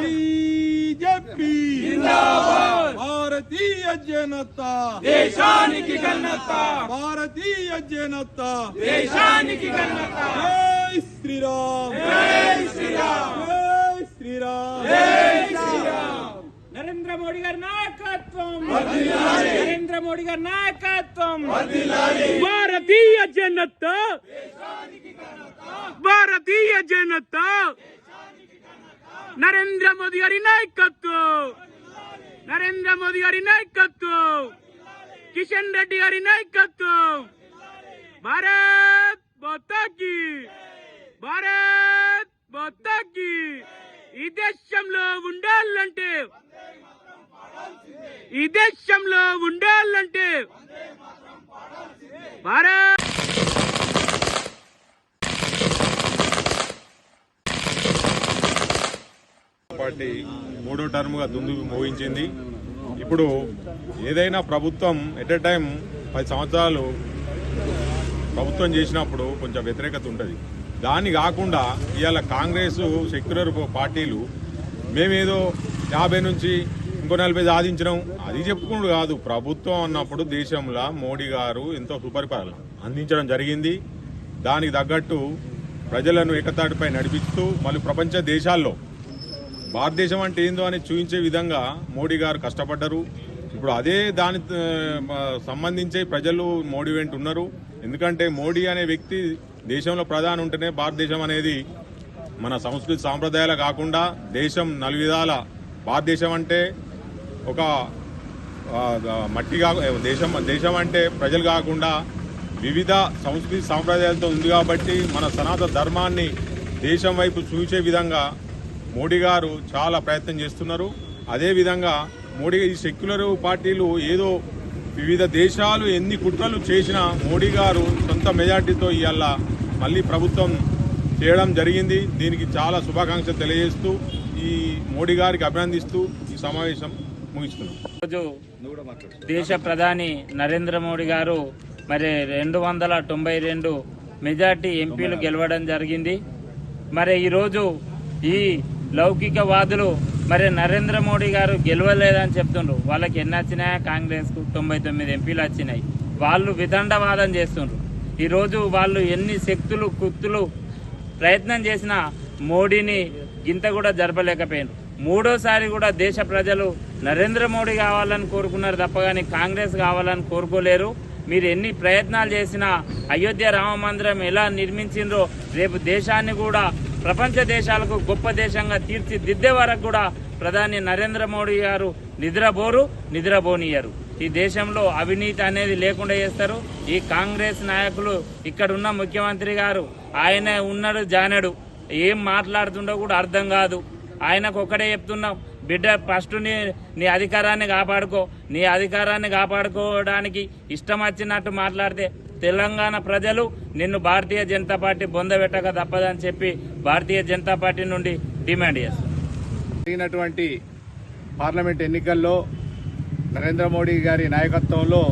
BJP! Bharatiya Janata! దేశానికి ఘనత! భారతీయ జనతా! దేశానికి ఘనత! జై శ్రీరామ్! జై శ్రీరామ్! జై శ్రీరామ్! జై శ్రీరామ్! నరేంద్ర మోడీ గారి నాయకత్వం! నరేంద్ర మోడీ గారి నాయకత్వం! భారతీయ జనతా! భారతీయ జనతా! నరేంద్ర మోదీ గారి నాయకత్వం. నరేంద్ర మోదీ గారి నాయకత్వం. కిషన్ రెడ్డి గారి నాయకత్వం. భారత్ మాతాకి భారత్ మాతాకి ఈ దేశంలో ఉండాలంటే ఈ దేశంలో ఉండాలంటే భారత్ కాబట్టి మూడో టర్మ్గా దుందు మోగించింది. ఇప్పుడు ఏదైనా ప్రభుత్వం ఎట్ ఎ టైం పది సంవత్సరాలు ప్రభుత్వం చేసినప్పుడు కొంచెం వ్యతిరేకత ఉంటుంది. దాన్ని కాకుండా ఇవాళ కాంగ్రెస్ సెక్యులర్ పార్టీలు మేమేదో యాభై నుంచి ఇంకో నలభై సాధించడం అది చెప్పుకుంటూ కాదు. ప్రభుత్వం అన్నప్పుడు దేశంలో మోడీ గారు ఎంతో సుపరిపాలన అందించడం జరిగింది. దానికి తగ్గట్టు ప్రజలను ఏకతాటిపై నడిపిస్తూ మళ్ళీ ప్రపంచ దేశాల్లో భారతదేశం అంటే ఏందో అని చూపించే విధంగా మోడీ గారు కష్టపడ్డారు. ఇప్పుడు అదే దాని సంబంధించి ప్రజలు మోడీ వెంట ఉన్నారు. ఎందుకంటే మోడీ అనే వ్యక్తి దేశంలో ప్రధాని ఉంటేనే భారతదేశం అనేది మన సంస్కృతి సాంప్రదాయాలు కాకుండా దేశం నలువిధాల భారతదేశం అంటే ఒక మట్టి కా దేశం దేశం అంటే ప్రజలు కాకుండా వివిధ సంస్కృతి సాంప్రదాయాలతో ఉంది కాబట్టి మన సనాతన ధర్మాన్ని దేశం వైపు చూసే విధంగా మోడీ గారు చాలా ప్రయత్నం చేస్తున్నారు. అదేవిధంగా మోడీ ఈ సెక్యులర్ పార్టీలు ఏదో వివిధ దేశాలు ఎన్ని కుట్రలు చేసినా మోడీ గారు సొంత మెజార్టీతో ఇవాళ మళ్ళీ ప్రభుత్వం చేయడం జరిగింది. దీనికి చాలా శుభాకాంక్షలు తెలియజేస్తూ ఈ మోడీ గారికి అభినందిస్తూ ఈ సమావేశం ముగిస్తున్నాం. రోజు దేశ ప్రధాని నరేంద్ర మోడీ గారు మరి రెండు వందల తొంభై రెండు మెజార్టీ ఎంపీలు గెలవడం జరిగింది. మరి ఈరోజు ఈ లౌకికవాదులు. మరి నరేంద్ర మోడీ గారు గెలవలేదని చెప్తుండ్రు. వాళ్ళకి ఎన్ని వచ్చినాయా? కాంగ్రెస్కు తొంభై తొమ్మిది ఎంపీలు వచ్చినాయి. వాళ్ళు విదండవాదం చేస్తుండ్రు. ఈరోజు వాళ్ళు ఎన్ని శక్తులు కుత్తులు ప్రయత్నం చేసినా మోడీని గింత కూడా జరపలేకపోయారు మూడోసారి కూడా దేశ ప్రజలు నరేంద్ర మోడీ కావాలని కోరుకున్నారు తప్ప కానీ కాంగ్రెస్ కావాలని కోరుకోలేరు. మీరు ఎన్ని ప్రయత్నాలు చేసినా అయోధ్య రామ మందిరం ఎలా నిర్మించిండ్రో రేపు దేశాన్ని కూడా ప్రపంచ దేశాలకు గొప్ప దేశంగా తీర్చిదిద్దే వరకు కూడా ప్రధాని నరేంద్ర మోడీ గారు నిద్రపోరు నిద్రపోనియరు. ఈ దేశంలో అవినీతి అనేది లేకుండా చేస్తారు. ఈ కాంగ్రెస్ నాయకులు ఇక్కడున్న ముఖ్యమంత్రి గారు ఆయన ఉన్నాడు జానడు. ఏం మాట్లాడుతుండో కూడా అర్థం కాదు. ఆయనకు ఒక్కడే చెప్తున్నాం బిడ్డ ఫస్ట్ నీ నీ అధికారాన్ని కాపాడుకో నీ అధికారాన్ని కాపాడుకోవడానికి ఇష్టం వచ్చినట్టు మాట్లాడితే తెలంగాణ ప్రజలు నిన్ను భారతీయ జనతా పార్టీ బొందబెట్టక తప్పదని చెప్పి భారతీయ జనతా పార్టీ నుండి డిమాండ్ చేస్తాం జరిగినటువంటి పార్లమెంట్ ఎన్నికల్లో నరేంద్ర మోడీ గారి నాయకత్వంలో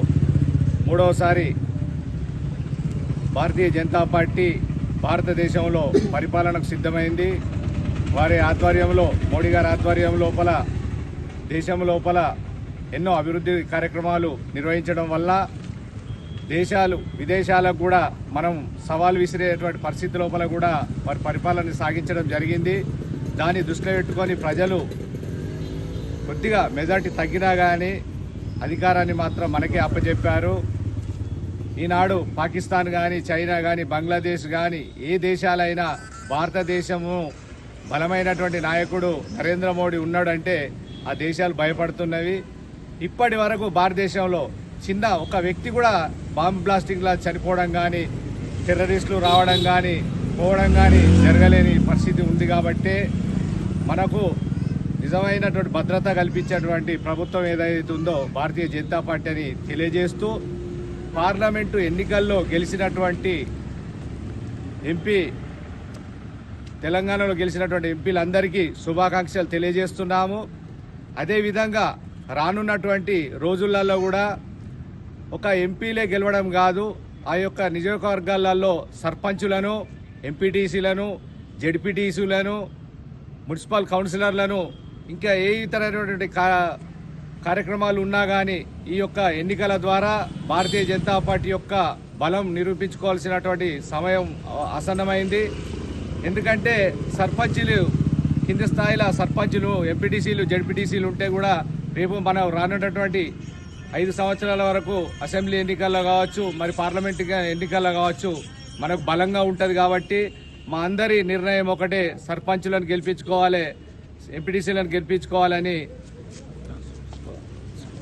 మూడవసారి భారతీయ జనతా పార్టీ భారతదేశంలో పరిపాలనకు సిద్ధమైంది. వారి ఆధ్వర్యంలో మోడీ గారి ఆధ్వర్యం లోపల దేశం లోపల ఎన్నో అభివృద్ధి కార్యక్రమాలు నిర్వహించడం వల్ల దేశాలు విదేశాలకు కూడా మనం సవాల్ విసిరేటువంటి పరిస్థితి లోపల కూడా వారి పరిపాలన సాగించడం జరిగింది. దాన్ని దృష్టిలో పెట్టుకొని ప్రజలు కొద్దిగా మెజార్టీ తగ్గినా కానీ అధికారాన్ని మాత్రం మనకే అప్పచెప్పారు ఈనాడు పాకిస్తాన్ కానీ చైనా కానీ బంగ్లాదేశ్ కానీ ఏ దేశాలైనా భారతదేశము బలమైనటువంటి నాయకుడు నరేంద్ర మోడీ ఉన్నాడంటే ఆ దేశాలు భయపడుతున్నవి. ఇప్పటి వరకు భారతదేశంలో చిన్న ఒక వ్యక్తి కూడా బాంబ్ బ్లాస్టింగ్లా చనిపోవడం కానీ టెర్రరిస్టులు రావడం కానీ పోవడం కానీ జరగలేని పరిస్థితి ఉంది కాబట్టే మనకు నిజమైనటువంటి భద్రత కల్పించేటువంటి ప్రభుత్వం ఏదైతే ఉందో భారతీయ జనతా పార్టీ అని తెలియజేస్తూ పార్లమెంటు ఎన్నికల్లో గెలిచినటువంటి ఎంపీ తెలంగాణలో గెలిచినటువంటి ఎంపీలందరికీ శుభాకాంక్షలు తెలియజేస్తున్నాము. అదేవిధంగా రానున్నటువంటి రోజులలో కూడా ఒక ఎంపీలే గెలవడం కాదు ఆ యొక్క నియోజకవర్గాలలో సర్పంచులను ఎంపీటీసీలను జడ్పీటీసీలను మున్సిపల్ కౌన్సిలర్లను ఇంకా ఏ ఇతరమైనటువంటి కా కార్యక్రమాలు ఉన్నా కానీ ఈ యొక్క ఎన్నికల ద్వారా భారతీయ జనతా పార్టీ యొక్క బలం నిరూపించుకోవాల్సినటువంటి సమయం ఆసన్నమైంది. ఎందుకంటే సర్పంచులు కింది స్థాయిలో సర్పంచులు ఎంపీటీసీలు జడ్పీటీసీలు ఉంటే కూడా రేపు మనం రానున్నటువంటి ఐదు సంవత్సరాల వరకు అసెంబ్లీ ఎన్నికల్లో కావచ్చు మరి పార్లమెంట్ ఎన్నికల్లో కావచ్చు మనకు బలంగా ఉంటుంది కాబట్టి మా అందరి నిర్ణయం ఒకటే సర్పంచులను గెలిపించుకోవాలి ఎంపీటీసీలను గెలిపించుకోవాలని